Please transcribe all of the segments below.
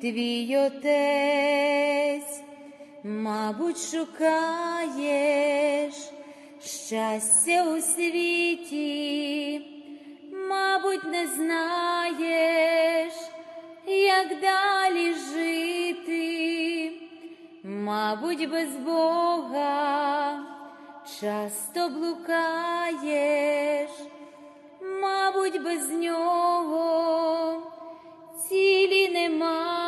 твій отець. Мабуть, шукаєш щастя у світі, мабуть, не знаєш, як далі жити, мабуть, без Бога часто блукаєш, мабуть, без нього цілі не маєш,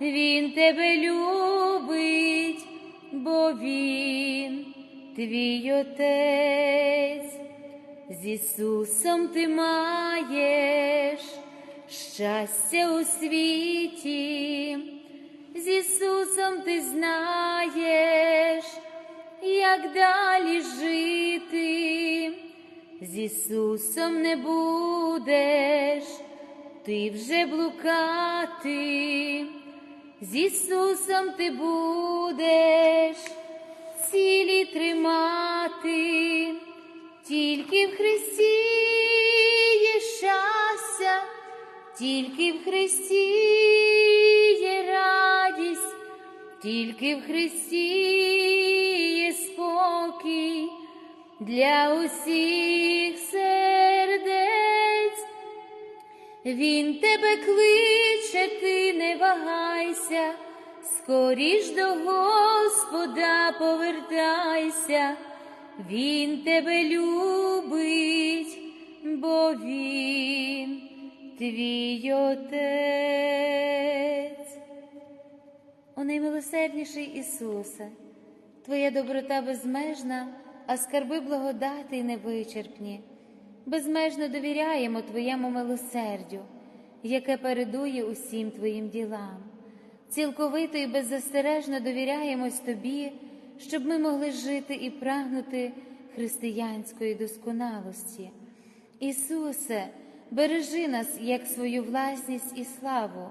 Він тебе любить, бо Він твій отець. З Ісусом ти маєш щастя у світі, з Ісусом ти знаєш, як далі жити, з Ісусом не будеш ти вже блукати, з Ісусом ти будеш цілі тримати, тільки в Христі є щастя, тільки в Христі є радість, тільки в Христі є спокій для усіх сердець. Він тебе кличе, ти не вагайся, скоріш до Господа повертайся, Він тебе любить, бо Він твій отець. О наймилосердніший Ісусе, Твоя доброта безмежна, а скарби благодати невичерпні. Безмежно довіряємо Твоєму милосердю, яке передує усім Твоїм ділам. Цілковито і беззастережно довіряємось Тобі, щоб ми могли жити і прагнути християнської досконалості. Ісусе, бережи нас як свою власність і славу,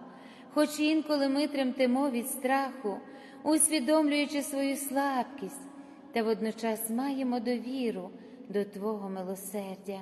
хоч інколи ми тремтемо від страху, усвідомлюючи свою слабкість, та водночас маємо довіру до Твого милосердя.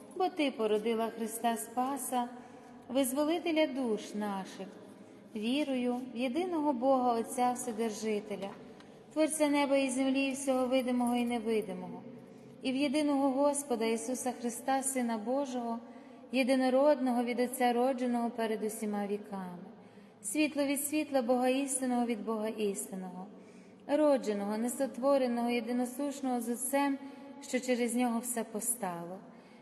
бо Ти породила Христа Спаса, визволителя душ наших. Вірую в єдиного Бога Отця Вседержителя, Творця неба і землі, всього видимого і невидимого, і в єдиного Господа Ісуса Христа, Сина Божого, єдинородного від Отця родженого перед усіма віками, світло від світла Бога істинного від Бога істинного, родженого, несотвореного, єдиносушного з Отцем, що через нього все постало.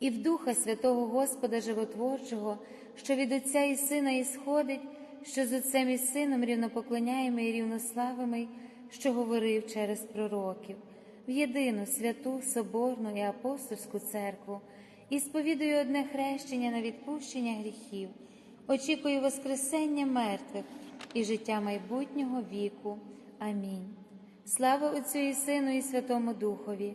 і в Духа Святого Господа Животворчого, що від Отця і Сина ісходить, що з Отцем і Сином рівнопоклоняємо і рівнославими, що говорив через пророків, в єдину святу, Соборну і апостольську церкву, і сповідую одне хрещення на відпущення гріхів, очікую Воскресення мертвих і життя майбутнього віку. Амінь. Слава Отцю і Сину, і Святому Духові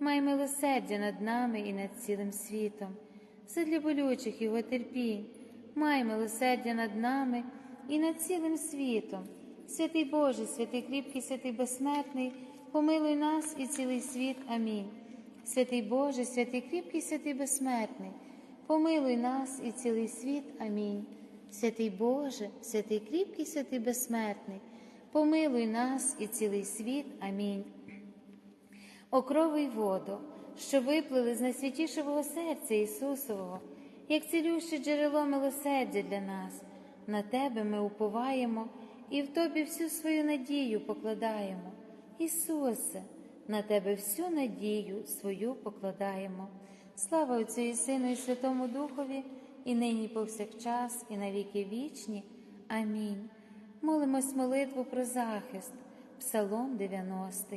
май милосердя над нами і над цілим світом, задля болючих Його терпінь, май милосердя над нами і над цілим світом. Святий Боже, святий кріпкий, святий безсмертний, помилуй нас і цілий світ. Амінь. Святий Боже, святий кріпкий, святий безсмертний, помилуй нас і цілий світ. Амінь. Святий Боже, святий кріпкий, святий безсмертний, помилуй нас і цілий світ. Амінь. Окровий воду, що виплили з найсвятішого серця Ісусового, як цілюще джерело милосердя для нас, на Тебе ми уповаємо і в Тобі всю свою надію покладаємо. Ісусе, на Тебе всю надію свою покладаємо. Слава Отцю і Сину, і Святому Духові, і нині, і повсякчас, і на віки вічні. Амінь. Молимось молитву про захист, Псалом 90.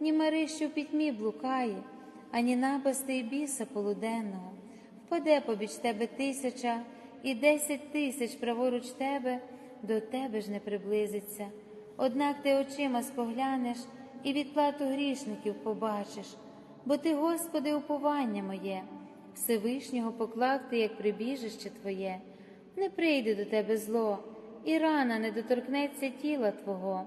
ні мари, що в пітьмі блукає, ані напасти й біса полуденного. Впаде побіч тебе тисяча і десять тисяч праворуч тебе, до тебе ж не приблизиться. Однак ти очима споглянеш і відплату грішників побачиш, бо ти, Господи, уповання моє, Всевишнього поклав ти, як прибіжище Твоє, не прийде до тебе зло, і рана не доторкнеться тіла Твого,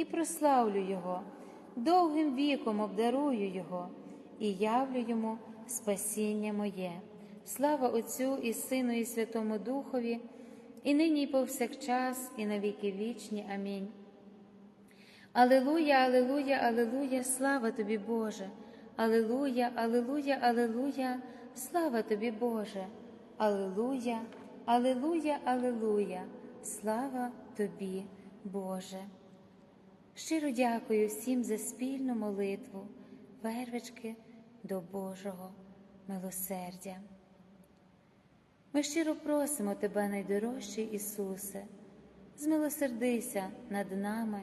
і прославлю його, довгим віком обдарую його, і явлю йому спасіння моє. Слава Отцю і Сину, і Святому Духові, і нині, і повсякчас, і на віки вічні. Амінь. Алилуя, Алилуя, Алилуя, слава тобі, Боже, Алилуя, Алилуя, Алилуя, слава тобі, Боже, Алилуя, Алилуя, Алилуя, слава тобі, Боже. Щиро дякую всім за спільну молитву, вервички до Божого милосердя. Ми щиро просимо Тебе, найдорожчий Ісусе, змилосердися над нами,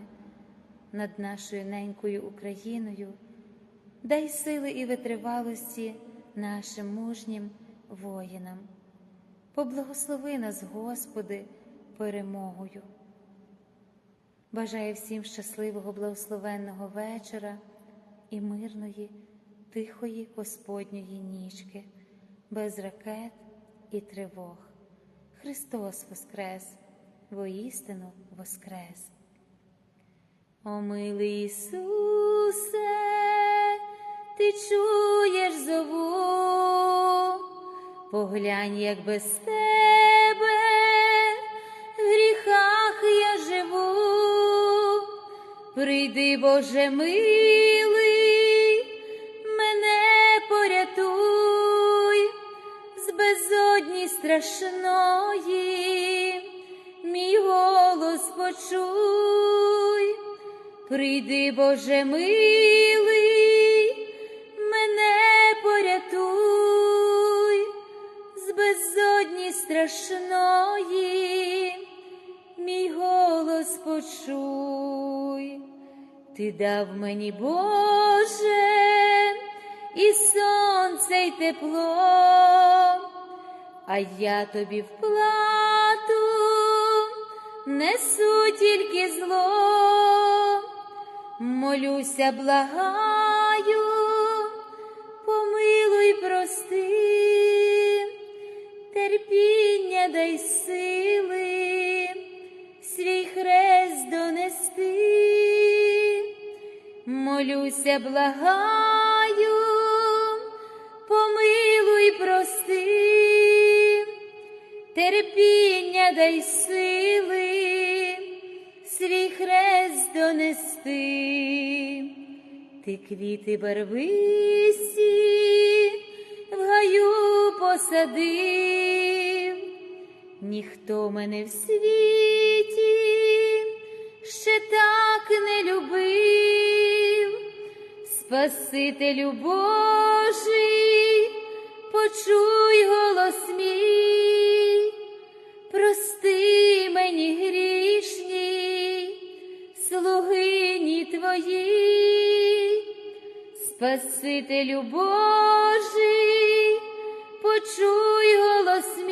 над нашою ненькою Україною, дай сили і витривалості нашим мужнім воїнам. Поблагослови нас, Господи, перемогою. Бажаю всім щасливого, благословенного вечора і мирної, тихої Господньої нічки, без ракет і тривог. Христос Воскрес, воістину Воскрес. О милий Ісусе, ти чуєш зову, поглянь, як без тебе Прийди, Боже милий, мене порятуй з безодні страшної, мій голос почуй, прийди, Боже милий, дав мені, Боже, і сонце, й тепло, а я тобі в плату несу тільки зло, молюся, благаю, помилуй, прости, терпіння дай сили, молюся, благаю, помилуй, прости, терпіння дай сили, свій хрест донести, ти квіти барвисті в гаю посадив, ніхто мене в світі ще так не любив, Спасителю Божий, почуй голос мій, прости мені грішні, слугині твої, Спасителю Божий, почуй голос мій,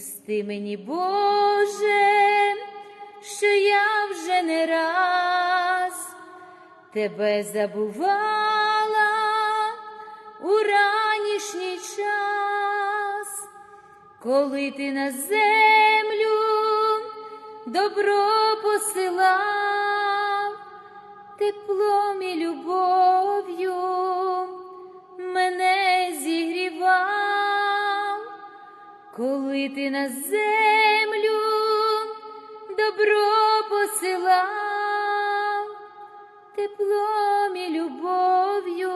прости мені, Боже, що я вже не раз тебе забувала у ранішній час, коли ти на землю добро посилав, теплом і любов'ю коли ти на землю добро посилав, теплом і любов'ю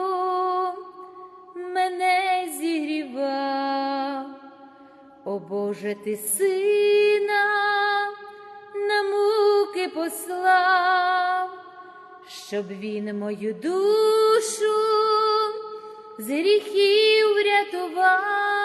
мене зігрівав, о Боже, ти сина на муки послав, щоб він мою душу з гріхів врятував,